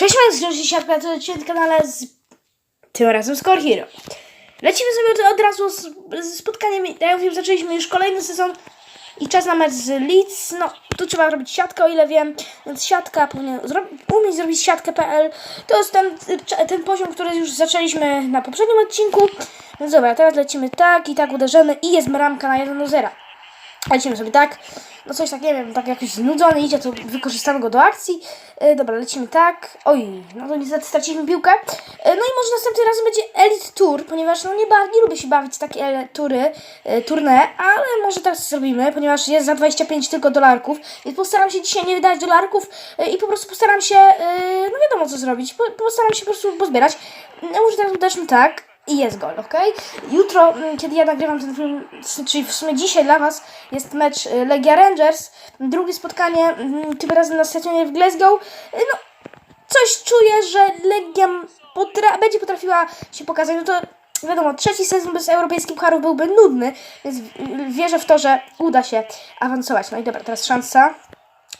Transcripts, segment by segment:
Cześć, mam z siatka, to na kanale z tym razem z Core Hero. Lecimy sobie od, razu z, z spotkaniem, jak wiem, zaczęliśmy już kolejny sezon i czas na mecz z Leeds. No, tu trzeba robić siatkę, o ile wiem, więc siatka powinien zro umieć zrobić siatkę.pl. To jest ten, ten poziom, który już zaczęliśmy na poprzednim odcinku. Więc dobra, teraz lecimy tak i tak uderzymy i jest bramka na 1 do 0. Lecimy sobie tak. No coś tak, nie wiem, tak jakiś znudzony idzie, to wykorzystamy go do akcji. E, dobra, lecimy tak. Oj, no to niestety straciliśmy piłkę. E, no i może następnym razem będzie Elite Tour, ponieważ no nie, nie lubię się bawić w takie tury, e, tournée, ale może teraz zrobimy, ponieważ jest za 25 tylko dolarków. Więc postaram się dzisiaj nie wydać dolarków e, i po prostu postaram się, e, no wiadomo co zrobić, po, postaram się po prostu pozbierać. No może teraz uderzmy tak. I jest gol, ok? Jutro, mm, kiedy ja nagrywam ten film, czyli w sumie dzisiaj dla Was, jest mecz y, Legia Rangers. Drugie spotkanie, mm, tym razem na stadionie w Glasgow. Y, No, coś czuję, że Legia potra będzie potrafiła się pokazać. No to wiadomo, trzeci sezon bez europejskich pucharów byłby nudny, więc wierzę w to, że uda się awansować. No i dobra, teraz szansa.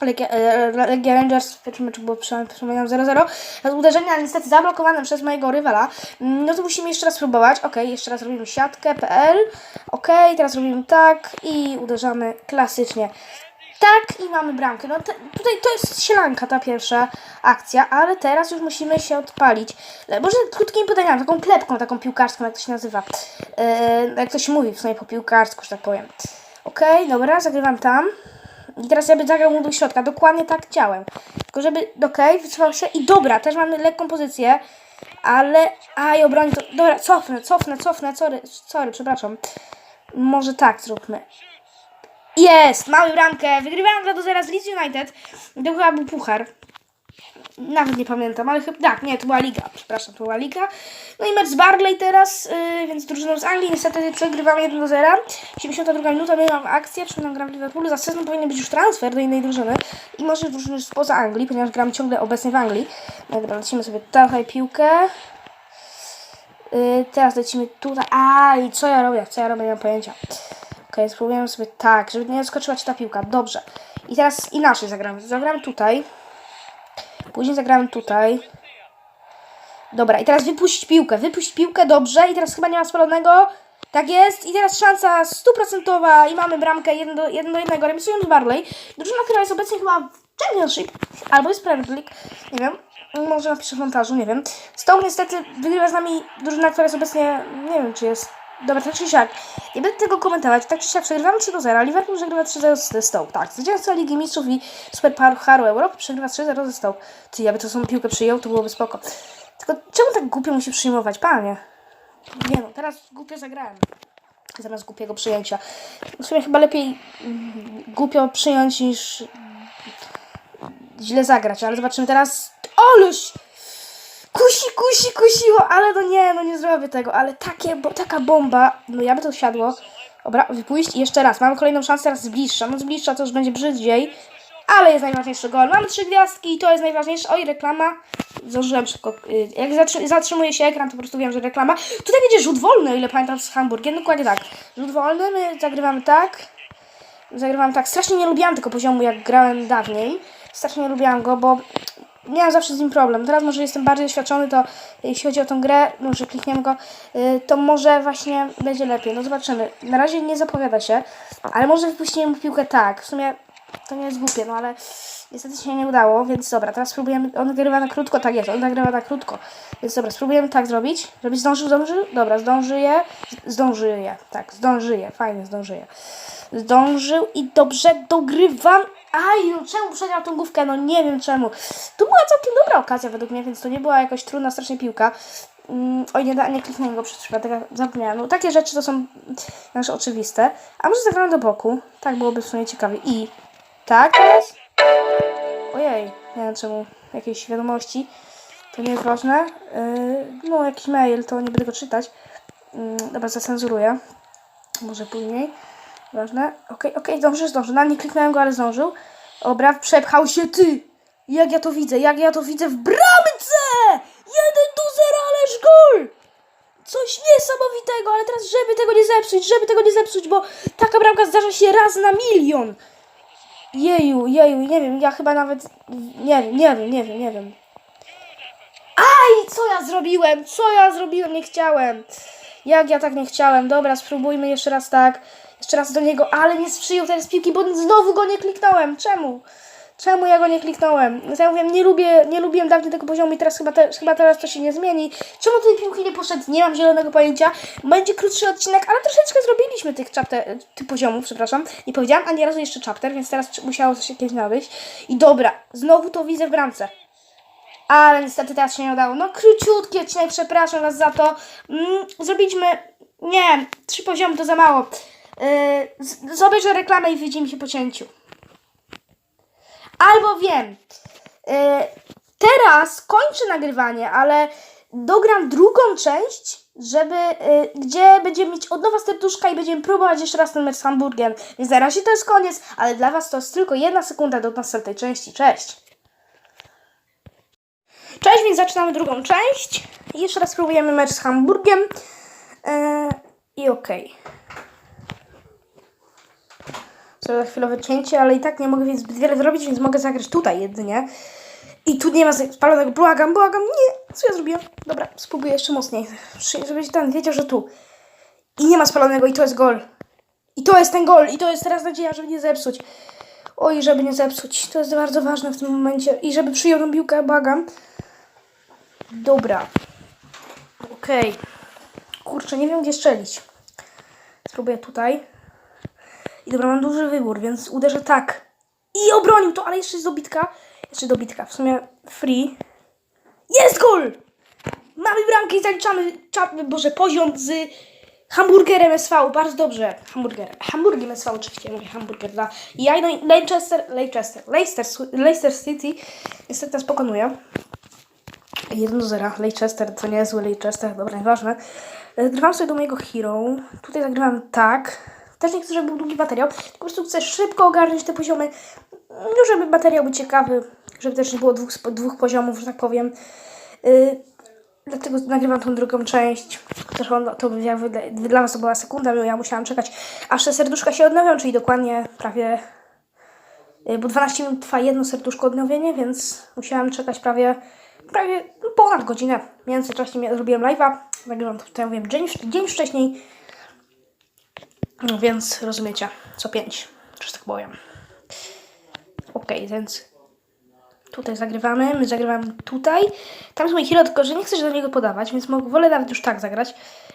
Legia, e, Legia Rangers w pierwszym meczu było przy- przypominam 0-0. Z uderzenia niestety zablokowane przez mojego rywala. Mm, No to musimy jeszcze raz spróbować. Ok, jeszcze raz robimy siatkę.pl. Ok, teraz robimy tak i uderzamy klasycznie. Tak i mamy bramkę. No te, tutaj to jest sielanka ta pierwsza akcja, ale teraz już musimy się odpalić. E, Może krótkimi podaniami, taką klepką, taką piłkarską, jak to się nazywa. E, jak to się mówi w sumie po piłkarsku, że tak powiem. Ok, dobra, zagrywam tam. I teraz ja bym zagrał mu do środka, dokładnie tak chciałem. Tylko żeby, okej, wycofał się i dobra, też mamy lekką pozycję, ale, a i obroni to, dobra, cofnę, cofnę, cofnę, sorry, sorry, przepraszam. Może tak zróbmy. Jest, mamy bramkę, wygrywałem 2 do 0 z Leeds United, to chyba był puchar. Nawet nie pamiętam, ale chyba, tak, nie, to była liga, przepraszam, to była liga. No i mecz z Barley teraz, yy, więc drużyną z Anglii, niestety przegrywamy 1 do 0. 72 minuta, miałam akcję, przypominam, gram w Liverpoolu, za sezon powinien być już transfer do innej drużyny i może drużyny spoza Anglii, ponieważ gram ciągle obecnie w Anglii. No dobra, lecimy sobie tutaj piłkę. Yy, teraz lecimy tutaj, a i co ja robię, co ja robię, nie mam pojęcia. Okej, spróbujemy sobie tak, żeby nie skoczyła ci ta piłka, dobrze. I teraz inaczej zagramy, zagramy tutaj. Później zagramy tutaj. Dobra, i teraz wypuść piłkę. Wypuść piłkę, dobrze. I teraz chyba nie ma spalonego. Tak jest. I teraz szansa stuprocentowa i mamy bramkę 1 do 1. Do 1. Remisując Barley. Drużyna, która jest obecnie chyba w Championship albo jest Premier League. Nie wiem. Może napiszę w montażu, nie wiem. Stoke niestety wygrywa z nami drużyna, która jest obecnie, nie wiem czy jest Dobra, tak czy siak. Nie będę tego komentować. Tak czy siak przegrywamy 3 do 0. Liverpool przegrywa 3-0 ze Stoke. Tak, zwycięzca Ligi Mistrzów i Super Pucharu Europy przegrywa 3-0 ze Stoke. Ty, ja by to tą piłkę przyjął, to byłoby spoko. Tylko czemu tak głupio musi przyjmować, panie? Nie no, teraz głupio zagrałem. Zamiast głupiego przyjęcia. W sumie chyba lepiej mm, głupio przyjąć niż źle zagrać, ale zobaczymy teraz. Oluś! Kusi, kusi, kusiło, ale no nie, no nie zrobię tego, ale takie, bo, taka bomba, no ja by to siadło. Dobra, wypuść i jeszcze raz, mamy kolejną szansę, teraz z bliższa, no z bliższa to już będzie brzydziej, ale jest najważniejszy gol. Mamy trzy gwiazdki i to jest najważniejsze. Oj, reklama. Zdążyłem szybko. y, Jak zatrzy- zatrzymuje się ekran, to po prostu wiem, że reklama. Tutaj będzie rzut wolny, o ile pamiętam z Hamburgiem. Dokładnie tak. Rzut wolny, my zagrywamy tak. Zagrywam tak. Strasznie nie lubiłam tego poziomu, jak grałem dawniej. Strasznie nie lubiłam go, bo miałam zawsze z nim problem. Teraz może jestem bardziej doświadczony, to jeśli chodzi o tą grę, może klikniemy go, y, to może właśnie będzie lepiej. No zobaczymy. Na razie nie zapowiada się, ale może wypuścimy mu piłkę tak. W sumie to nie jest głupie, no ale niestety się nie udało, więc dobra, teraz spróbujemy. On nagrywa na krótko, tak jest, on nagrywa na krótko. Więc dobra, spróbujemy tak zrobić. Żeby zdążył, zdążył? Dobra, zdążyje. Zdążyje, tak, zdążyje, fajnie, zdążyje. Zdążył i dobrze dogrywam. Aj, no czemu przegrał tą główkę? No nie wiem czemu. To była całkiem dobra okazja według mnie, więc to nie była jakaś trudna strasznie piłka. Mm, oj, nie, da- nie kliknąłem go przez przypadek, a zapomniałam. No takie rzeczy to są nasze oczywiste. A może zagramy do boku? Tak byłoby w sumie ciekawie. I tak teraz? Ojej, nie wiem czemu. Jakieś wiadomości. To nie jest ważne. Yy, no, jakiś mail, to nie będę go czytać. Yy, dobra, zacenzuruję. Może później. Ważne. Okej, okej, zdąży, zdąży. Na nie kliknąłem go, ale zdążył. Dobra, przepchał się ty! Jak ja to widzę, jak ja to widzę w bramce! 1 do 0, ależ gol! Coś niesamowitego, ale teraz żeby tego nie zepsuć, żeby tego nie zepsuć, bo taka bramka zdarza się raz na milion. Jeju, jeju, nie wiem, ja chyba nawet, nie wiem, nie wiem, nie wiem, nie wiem. Aj, co ja zrobiłem? Co ja zrobiłem? Nie chciałem. Jak ja tak nie chciałem? Dobra, spróbujmy jeszcze raz tak. Jeszcze raz do niego, ale nie sprzyjał teraz piłki, bo znowu go nie kliknąłem. Czemu? Czemu ja go nie kliknąłem? Ja mówię, nie lubię, nie lubiłem dawniej tego poziomu i teraz chyba, te, chyba teraz to się nie zmieni. Czemu tej piłki nie poszedł? Nie mam zielonego pojęcia. Będzie krótszy odcinek, ale troszeczkę zrobiliśmy tych chapter, tych poziomów, przepraszam. Nie powiedziałam ani razu jeszcze chapter, więc teraz musiało coś jakieś nadejść. I dobra, znowu to widzę w bramce. Ale niestety teraz się nie udało. No króciutki odcinek, przepraszam Was za to. Mm, zrobiliśmy, nie, trzy poziomy to za mało. Yy, z- reklamę i widzimy się po cięciu. Albo wiem, yy, teraz kończę nagrywanie, ale dogram drugą część, żeby, yy, gdzie będziemy mieć od nowa serduszka i będziemy próbować jeszcze raz ten mecz z Hamburgiem. Więc na razie to jest koniec, ale dla Was to jest tylko jedna sekunda do następnej części. Cześć! Cześć, więc zaczynamy drugą część. Jeszcze raz spróbujemy mecz z Hamburgiem. Yy, I okej. Zrobię chwilowe cięcie, ale i tak nie mogę więc zbyt wiele zrobić, więc mogę zagrać tutaj jedynie. I tu nie ma spalonego. Błagam, błagam, nie. Co ja zrobiłem? Dobra, spróbuję jeszcze mocniej. Żebyś ten wiedział, że tu. I nie ma spalonego i to jest gol. I to jest ten gol. I to jest teraz nadzieja, żeby nie zepsuć. Oj, żeby nie zepsuć. To jest bardzo ważne w tym momencie. I żeby przyjął piłkę, błagam. Dobra. Okej. Kurczę, nie wiem gdzie strzelić. Spróbuję tutaj. I dobra, mam duży wybór, więc uderzę tak. I obronił to, ale jeszcze jest dobitka. Jeszcze dobitka. W sumie free. Jest gol! Mamy bramkę i zaliczamy czap, boże, poziom z hamburgerem SV. Bardzo dobrze. Hamburger. Hamburgiem SV oczywiście. Mówię hamburger dla ja no i Leicester, Leicester, Leicester, Leicester City niestety nas pokonuje. 1 do 0. Leicester to nie jest zły Leicester, dobra, nieważne. Zagrywam sobie do mojego hero. Tutaj zagrywam tak. Też nie chcę, żeby był długi materiał. Po prostu chcę szybko ogarnąć te poziomy. No, żeby materiał był ciekawy. Żeby też nie było dwóch, dwóch poziomów, że tak powiem. Yy, dlatego nagrywam tą drugą część. On, to jakby dla, Was to była sekunda, bo ja musiałam czekać, aż te serduszka się odnowią, czyli dokładnie prawie Y, bo 12 minut trwa jedno serduszko odnowienie, więc musiałam czekać prawie, prawie ponad godzinę. W międzyczasie zrobiłem live'a, nagrywam to tutaj, mówię, dzień, dzień wcześniej, no, więc rozumiecie, co 5, że tak powiem. Okej, więc tutaj zagrywamy, my zagrywamy tutaj. Tam jest mój hero, tylko że nie chcę się do niego podawać, więc mogę, wolę nawet już tak zagrać.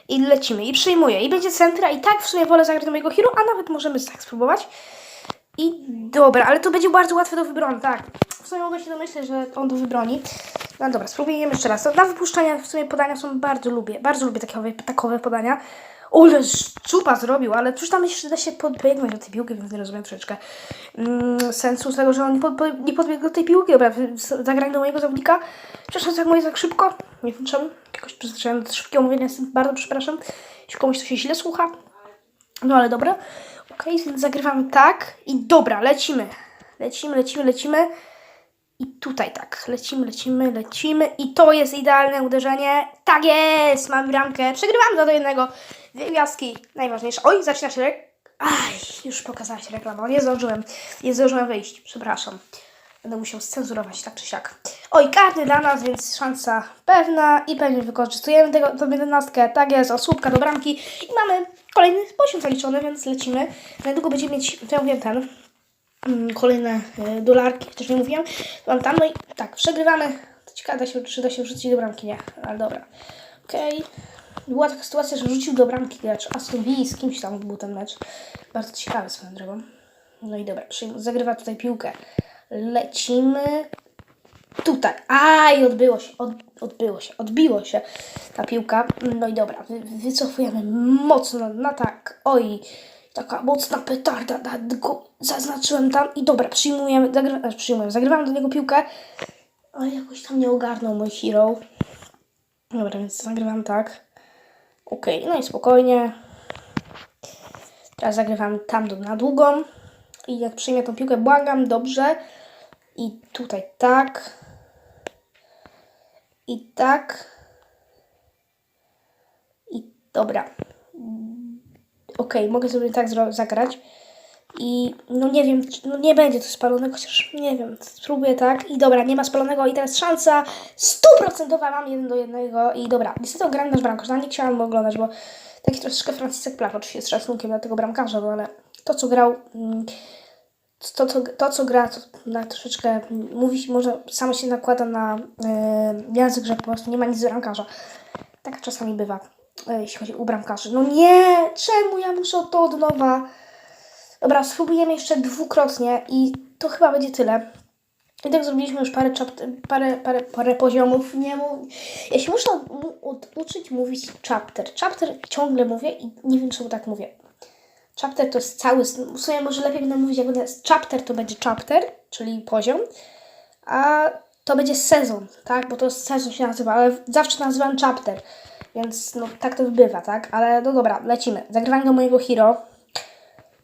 I lecimy, i przyjmuję, i będzie centra, i tak w sumie wolę zagrać do mojego hero, a nawet możemy tak spróbować. I dobra, ale to będzie bardzo łatwe do wybroni, tak. W sumie mogę się domyśleć, że on to wybroni. No dobra, spróbujemy jeszcze raz. Na wypuszczania w sumie podania są bardzo lubię. Bardzo lubię takowe, takowe podania. Ole, szczupa zrobił, ale cóż tam jeszcze da się podbiegnąć do tej piłki, więc nie rozumiem troszeczkę mm, sensu tego, że on nie, pod, nie podbiegł do tej piłki. Dobra, zagranie do mojego zawodnika. Przepraszam, jak mówię tak szybko. Nie wiem czemu. Jakoś przyzwyczaiłem do szybkiego mówienia, jestem bardzo przepraszam. Jeśli komuś to się źle słucha. No ale dobra. Okej, więc zagrywamy tak. I dobra, lecimy. Lecimy, lecimy, lecimy. I tutaj tak. Lecimy, lecimy, lecimy. I to jest idealne uderzenie. Tak jest! Mamy bramkę. Przegrywamy 2 do jednego. Gwiazdki. Najważniejsze. Oj, zaczyna się rek... Aj, już pokazała się reklama. Nie zdążyłem. Nie zdążyłem wyjść. Przepraszam. Będę musiał scenzurować tak czy siak. Oj, karny dla nas, więc szansa pewna i pewnie wykorzystujemy tego, tą jedenastkę. Tak jest, osłupka do bramki i mamy kolejny poziom zaliczony, więc lecimy. Niedługo będziemy mieć, ja mówię ten, mm, kolejne y, dolarki, chociaż nie mówiłem. Mam tam, no i tak, przegrywamy. To ciekawe, da się, czy da się wrzucić do bramki, nie, ale dobra. Okej. Była taka sytuacja, że rzucił do bramki gracz Aston Villa, z kimś tam był ten mecz. Bardzo ciekawy swoją drogą. No i dobra, zagrywa tutaj piłkę. Lecimy tutaj. A i odbyło się, od, odbyło się, odbiło się ta piłka. No i dobra, wy, wycofujemy mocno na tak. Oj, taka mocna petarda, na, go zaznaczyłem tam i dobra, przyjmujemy, zagry, e, przyjmujemy, zagrywamy do niego piłkę. Ale jakoś tam nie ogarnął mój hero. Dobra, więc zagrywam tak. Okej, no i spokojnie. Teraz zagrywam tam na długą. I jak przyjmie tą piłkę, błagam, dobrze. I tutaj tak. I tak. I dobra. Okej, mogę sobie tak zagrać. I no nie wiem, no nie będzie to spalonego, chociaż nie wiem, spróbuję tak. I dobra, nie ma spalonego i teraz szansa stuprocentowa, mam jeden do jednego. I dobra, niestety gram nasz bramkarz, no nie chciałam go oglądać, bo taki troszeczkę Franciszek Plach, oczywiście z szacunkiem dla tego bramkarza, no ale to co grał, mm, to, to, to co gra, to na troszeczkę mm, mówić, może samo się nakłada na e, język, że po prostu nie ma nic z bramkarza. Tak czasami bywa, e, jeśli chodzi o bramkarzy. No nie, czemu ja muszę to od nowa? Dobra, spróbujemy jeszcze dwukrotnie i to chyba będzie tyle. I tak zrobiliśmy już parę, parę, parę, parę poziomów. Nie mów... Ja się muszę uczyć mówić chapter. Chapter ciągle mówię i nie wiem, czemu tak mówię. Chapter to jest cały. W sumie może lepiej będę mówić, jak będę. Chapter to będzie chapter, czyli poziom, a to będzie sezon, tak? Bo to sezon się nazywa, ale zawsze nazywam chapter. Więc no tak to bywa, tak? Ale no dobra, lecimy. Zagrywamy do mojego hero.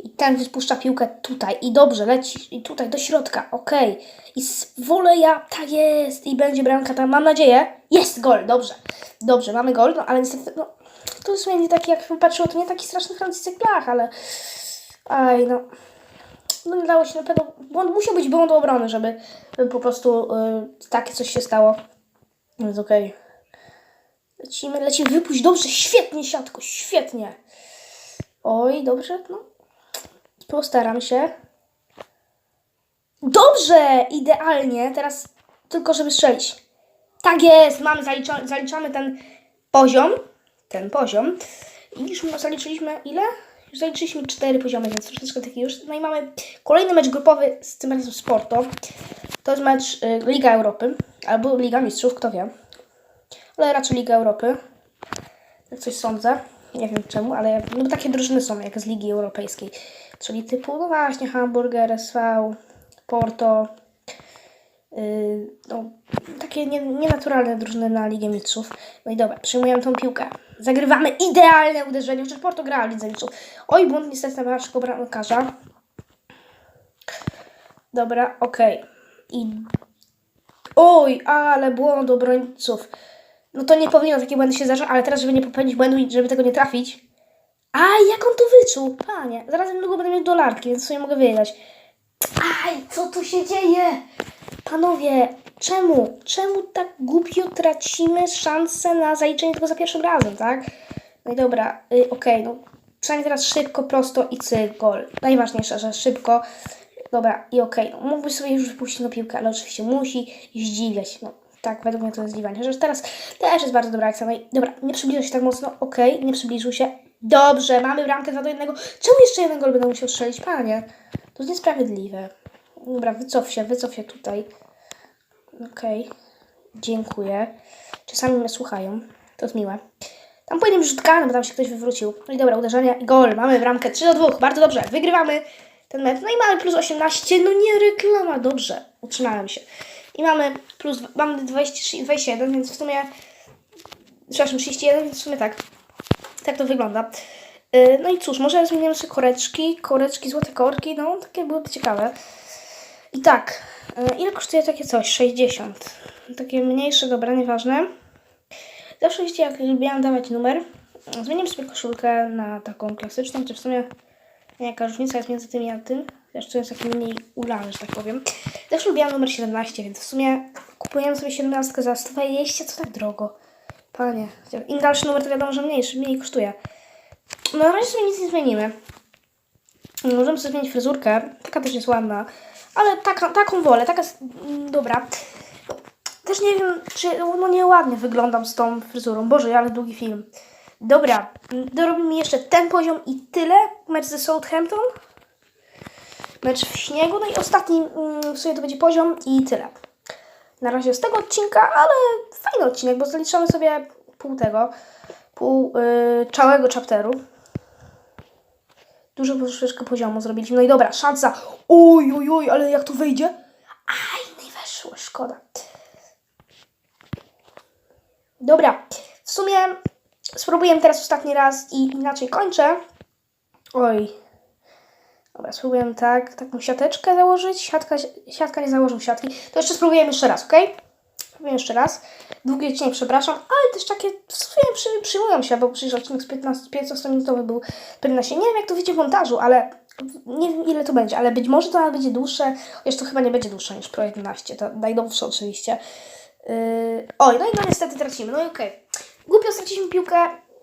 I ten wypuszcza piłkę tutaj. I dobrze, leci. I tutaj do środka. Okej. I z woleja. Tak jest. I będzie bramka tam. Mam nadzieję. Jest gol. Dobrze. Dobrze, mamy gol. No ale niestety, no. To jest nie taki, jak patrzyło, to nie taki straszny Franciszek Blach, ale... Aj, no. No nie dało się na pewno... Błąd, musiał być błąd obrony, żeby, po prostu y, takie coś się stało. Więc okej. Lecimy, lecimy. Wypuść. Dobrze. Świetnie, siatko. Świetnie. Oj, dobrze, no. Postaram się. Dobrze! Idealnie. Teraz tylko, żeby strzelić. Tak jest! Mamy, zalicza, zaliczamy ten poziom. Ten poziom. I już my zaliczyliśmy ile? Już zaliczyliśmy cztery poziomy, więc troszeczkę taki już. No i mamy kolejny mecz grupowy z tym razem z Porto. To jest mecz y, Liga Europy. Albo Liga Mistrzów, kto wie. Ale raczej Liga Europy. Jak coś sądzę. Nie wiem czemu, ale no, takie drużyny są jak z Ligi Europejskiej. Czyli typu, no właśnie, Hamburger, SV, Porto. Yy, no, takie nie, nienaturalne drużyny na Ligę Mistrzów. No i dobra, przyjmujemy tą piłkę. Zagrywamy idealne uderzenie, chociaż Porto gra Lidze Mistrzów. Oj, błąd niestety naszego bramkarza. Dobra, okej. I... Oj, ale błąd obrońców. No to nie powinno takie błędy się zdarzyć, ale teraz, żeby nie popełnić błędu i żeby tego nie trafić. A, jak on to wyczuł? Panie, zaraz niedługo będę miał dolarki, więc sobie mogę wyjechać. Aj, co tu się dzieje? Panowie, czemu? Czemu tak głupio tracimy szansę na zaliczenie tego za pierwszym razem, tak? No i dobra, y, okej, no przynajmniej teraz szybko, prosto i cyk, gol. Najważniejsze, że szybko. Dobra, i okej, no mógłbyś sobie już wypuścić na piłkę, ale oczywiście musi zdziwiać, no. Tak, według mnie to jest zdziwianie. Chociaż teraz też jest bardzo dobra akcja. No i dobra, nie przybliżył się tak mocno. Okej, nie przybliżył się. Dobrze, mamy bramkę 2 do 1. Czemu jeszcze jeden gol będę musiał strzelić, panie? To jest niesprawiedliwe. Dobra, wycof się, wycof się tutaj. Okej, dziękuję. Czasami mnie słuchają. To jest miłe. Tam powinien rzutka, no bo tam się ktoś wywrócił. No i dobra, uderzenie i gol. Mamy bramkę 3 do 2. Bardzo dobrze. Wygrywamy ten mecz. No i mamy plus 18. No nie reklama. Dobrze. Utrzymałem się. I mamy plus, mamy 20, 21, więc w sumie, przepraszam, 31, więc w sumie tak. Tak to wygląda. Yy, No i cóż, może zmienimy sobie koreczki, koreczki, złote korki, no takie byłyby ciekawe. I tak, yy, ile kosztuje takie coś? 60. Takie mniejsze, dobra, nieważne. Zawsze wiecie, jak lubiłam dawać numer, zmieniam sobie koszulkę na taką klasyczną, czy w sumie jaka różnica jest między tym a tym. To jest taki mniej ulany, że tak powiem. Też lubiłam numer 17, więc w sumie kupujemy sobie 17 za 120, co tak drogo. Panie, im dalszy numer, to wiadomo, że mniejszy, mniej kosztuje. No na razie sobie nic nie zmienimy. Możemy sobie zmienić fryzurkę, taka też jest ładna, ale taka, taką wolę, taka jest mm, dobra. Też nie wiem, czy no nieładnie wyglądam z tą fryzurą. Boże, ale długi film. Dobra, mm, dorobimy jeszcze ten poziom i tyle. Mecz ze Southampton. Mecz w śniegu. No i ostatni mm, w sumie to będzie poziom i tyle. Na razie z tego odcinka, ale fajny odcinek, bo zaliczamy sobie pół tego, pół yy, całego chapteru. Dużo troszeczkę poziomu zrobiliśmy. No i dobra, szansa. Oj, oj, oj, ale jak to wyjdzie? Aj, nie weszło, szkoda. Dobra, w sumie spróbuję teraz ostatni raz i inaczej kończę. Oj. Spróbuję tak, taką siateczkę założyć. Siatka, siatka nie założył siatki. To jeszcze spróbujemy jeszcze raz, ok? Spróbuję jeszcze raz. Długi odcinek, przepraszam, ale też takie w sumie przy, przyjmują się, bo przecież odcinek z 15, 15 minutowy był 15. Nie wiem, jak to wiecie w montażu, ale Nie wiem ile to będzie, ale być może to nawet będzie dłuższe, chociaż to chyba nie będzie dłuższe niż Pro 11, to najnowsze oczywiście. Yy... Oj, no i no niestety tracimy, no i okej. Głupio straciliśmy piłkę,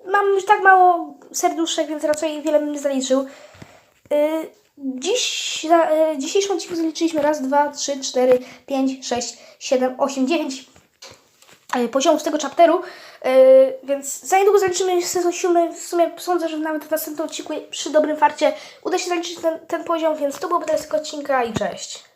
mam już tak mało serduszek, więc raczej wiele bym nie zaliczył. Yy, Dziś, za, yy, dzisiejszym odcinku zaliczyliśmy raz, dwa, trzy, cztery, pięć, sześć, siedem, osiem, dziewięć yy, poziomów tego chapteru, yy, więc za niedługo zaliczymy sezon siódmy. W sumie sądzę, że nawet w następnym odcinku przy dobrym farcie uda się zaliczyć ten, ten poziom, więc to byłoby tyle z odcinka i cześć.